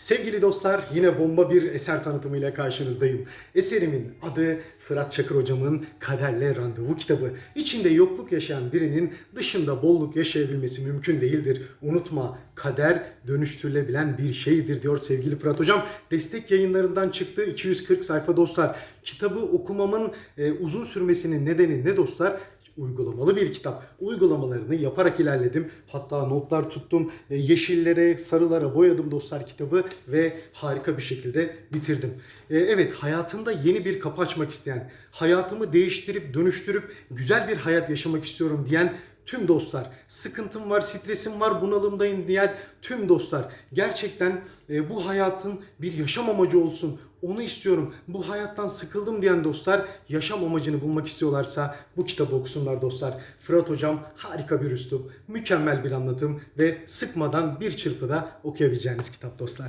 Sevgili dostlar yine bomba bir eser tanıtımıyla karşınızdayım. Eserimin adı Fırat Çakır hocamın Kaderle Randevu kitabı. İçinde yokluk yaşayan birinin dışında bolluk yaşayabilmesi mümkün değildir. Unutma kader dönüştürülebilen bir şeydir diyor sevgili Fırat hocam. Destek yayınlarından çıktı 240 sayfa dostlar. Kitabı okumamın e, uzun sürmesinin nedeni ne dostlar? Uygulamalı bir kitap. Uygulamalarını yaparak ilerledim. Hatta notlar tuttum. E, Yeşillere, sarılara boyadım dostlar kitabı ve harika bir şekilde bitirdim. E, Evet, hayatında yeni bir kapı açmak isteyen, hayatımı değiştirip dönüştürüp güzel bir hayat yaşamak istiyorum diyen tüm dostlar, sıkıntım var, stresim var, bunalımdayım diyen tüm dostlar, gerçekten e, bu hayatın bir yaşam amacı olsun, onu istiyorum, bu hayattan sıkıldım diyen dostlar, yaşam amacını bulmak istiyorlarsa bu kitabı okusunlar dostlar. Fırat Hocam harika bir üslup, mükemmel bir anlatım ve sıkmadan bir çırpıda okuyabileceğiniz kitap dostlar.